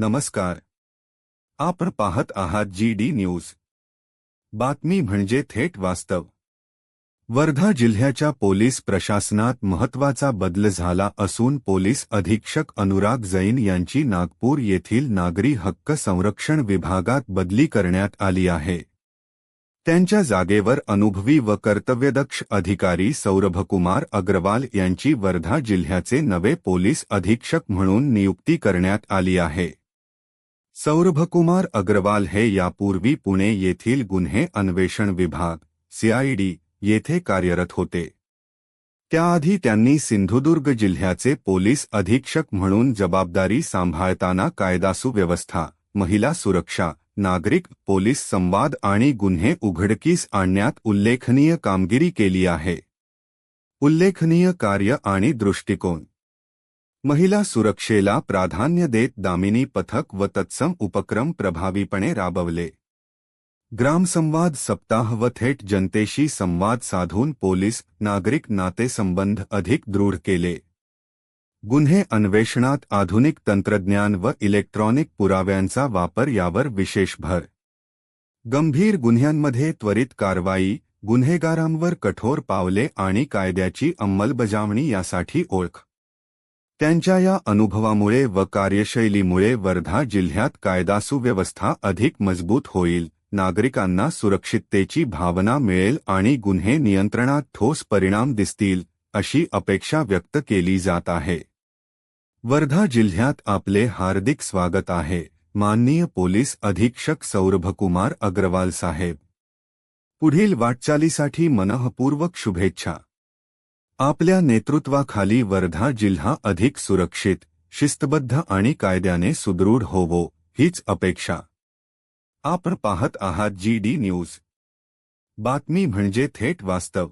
नमस्कार. आपण पाहत आहात जी डी न्यूज. बातमी म्हणजे थेट वास्तव. वर्धा जिल्ह्याच्या पोलीस प्रशासनात महत्त्वाचा बदल झाला असून पोलीस अधीक्षक अनुराग जैन यांची नागपूर येथील नागरी हक्क संरक्षण विभागात बदली करण्यात आली आहे. त्यांच्या जागेवर अनुभवी व कर्तव्यदक्ष अधिकारी सौरभकुमार अग्रवाल यांची वर्धा जिल्ह्याचे नवे पोलीस अधीक्षक म्हणून नियुक्ती करण्यात आली आहे. सौरभकुमार अग्रवाल हे यापूर्वी पुणे येथील गुन्हे अन्वेषण विभाग सीआयडी येथे कार्यरत होते। त्याआधी त्यांनी सिंधुदुर्ग जिल्ह्याचे पोलीस अधीक्षक म्हणून जबाबदारी सांभाळताना कायदा सुव्यवस्था, महिला सुरक्षा, नागरिक, पोलीस संवाद आणि गुन्हे उघडकीस आणण्यात उल्लेखनीय कामगिरी केली आहे. उल्लेखनीय कार्य आणि दृष्टिकोन. महिला सुरक्षेला प्राधान्य देत दामिनी पथक व तत्सम उपक्रम प्रभावीपणे राबवले. ग्रामसंवाद सप्ताह व थेट जनतेशी संवाद साधून पोलीस, नागरिक नातेसंबंध अधिक दृढ केले. गुन्हे अन्वेषणात आधुनिक तंत्रज्ञान व इलेक्ट्रॉनिक पुराव्यांचा वापर यावर विशेष भर. गंभीर गुन्ह्यांमध्ये त्वरित कारवाई, गुन्हेगारांवर कठोर पावले आणि कायद्याची अंमलबजावणी यासाठी ओळख. त्यांच्या या व कार्यशैलीमुळे वर्धा जिल्ह्यात कायदा सुव्यवस्था अधिक मज़बूत होईल. नागरिकांना सुरक्षिततेची भावना मिळेल आणि गुन्हे नियंत्रणात ठोस परिणाम दिसतील, अशी अपेक्षा व्यक्त केली जात आहे. वर्धा जिल्ह्यात आपले हार्दिक स्वागत आहे. माननीय पोलीस अधीक्षक सौरभकुमार अग्रवाल साहेब. पुढील वाटचालीसाठी मनःपूर्वक शुभेच्छा. आपल्या नेतृत्वाखाली वर्धा जिल्हा अधिक सुरक्षित शिस्तबद्ध आणि कायद्याने सुदृढ होवो हीच अपेक्षा. आपण पाहत आहात जी डी न्यूज बातमी म्हणजे थेट वास्तव.